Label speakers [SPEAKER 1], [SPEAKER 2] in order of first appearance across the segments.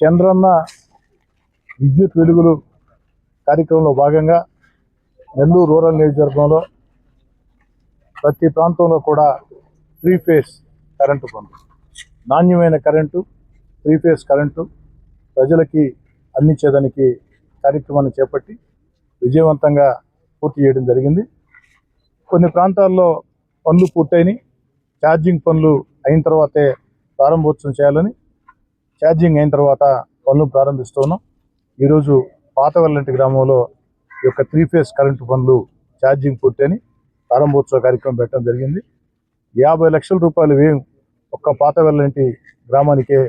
[SPEAKER 1] చంద్రన్న విద్యుత్ వెలుగులు కార్యక్రమంలో భాగంగా నెల్లూరు రూరల్ నియోజకవర్గంలో ప్రతి ప్రాంతంలో కూడా త్రీ ఫేస్ కరెంటు పనులు నాణ్యమైన కరెంటు త్రీ ఫేస్ కరెంటు ప్రజలకి అందించేదానికి కార్యక్రమాన్ని చేపట్టి విజయవంతంగా పూర్తి చేయడం జరిగింది. కొన్ని ప్రాంతాల్లో పనులు పూర్తయినాయి. ఛార్జింగ్ పనులు అయిన తర్వాతే ప్రారంభోత్సవం చేయాలని ఛార్జింగ్ అయిన తర్వాత పనులు ప్రారంభిస్తాను. ఈరోజు పాతవల్లంటి గ్రామంలో ఈ యొక్క త్రీ ఫేస్ కరెంటు పనులు ఛార్జింగ్ పూర్తయిని ప్రారంభోత్సవ కార్యక్రమం పెట్టడం జరిగింది. యాభై లక్షల రూపాయలు వ్యయం ఒక్క పాతవెల్లంటి గ్రామానికే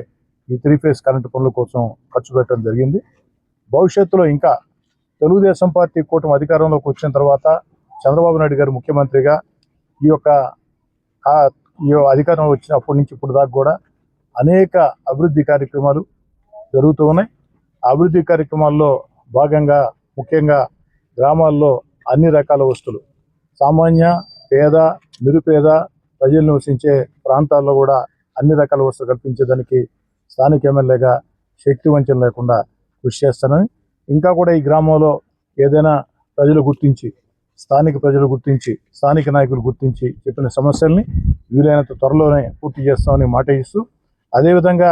[SPEAKER 1] ఈ త్రీ ఫేస్ కరెంటు పనుల కోసం ఖర్చు పెట్టడం జరిగింది. భవిష్యత్తులో ఇంకా తెలుగుదేశం పార్టీ కూటమి అధికారంలోకి వచ్చిన తర్వాత చంద్రబాబు నాయుడు గారు ముఖ్యమంత్రిగా ఈ యొక్క ఈ ఈ అధికారం వచ్చినప్పటి నుంచి ఇప్పుడు దాకా కూడా అనేక అభివృద్ధి కార్యక్రమాలు జరుగుతూ ఉన్నాయి. అభివృద్ధి కార్యక్రమాల్లో భాగంగా ముఖ్యంగా గ్రామాల్లో అన్ని రకాల వస్తువులు సామాన్య పేద నిరుపేద ప్రజలు నివసించే ప్రాంతాల్లో కూడా అన్ని రకాల వస్తువులు కల్పించేదానికి స్థానిక ఎమ్మెల్యేగా శక్తి వంచన లేకుండా కృషి చేస్తానని ఇంకా కూడా ఈ గ్రామంలో ఏదైనా ప్రజలు గుర్తించి స్థానిక ప్రజలు గుర్తించి స్థానిక నాయకులు గుర్తించి చెప్పిన సమస్యల్ని వీలైనంత త్వరలోనే పూర్తి చేస్తామని మాట ఇస్తూ అదేవిధంగా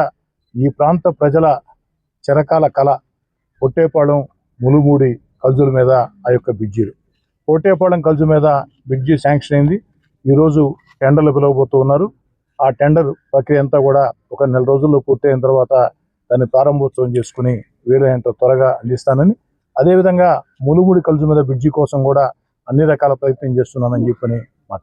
[SPEAKER 1] ఈ ప్రాంత ప్రజల చిరకాల కళ పొట్టేపాళెం ములుమూడి కల్జుల మీద ఆ యొక్క బిడ్జీలు కోటేపాళెం కల్జు మీద బ్రిడ్జి శాంక్షన్ అయింది. ఈరోజు టెండర్లు పిలవబోతూ ఉన్నారు. ఆ టెండర్ ప్రక్రియ అంతా కూడా ఒక నెల రోజుల్లో పూర్తయిన తర్వాత దాన్ని ప్రారంభోత్సవం చేసుకుని వీలైనంత త్వరగా అందిస్తానని. అదేవిధంగా ములుగుడి కల్జు మీద బ్రిడ్జి కోసం కూడా అన్ని రకాల ప్రయత్నం చేస్తున్నానని చెప్పని మాట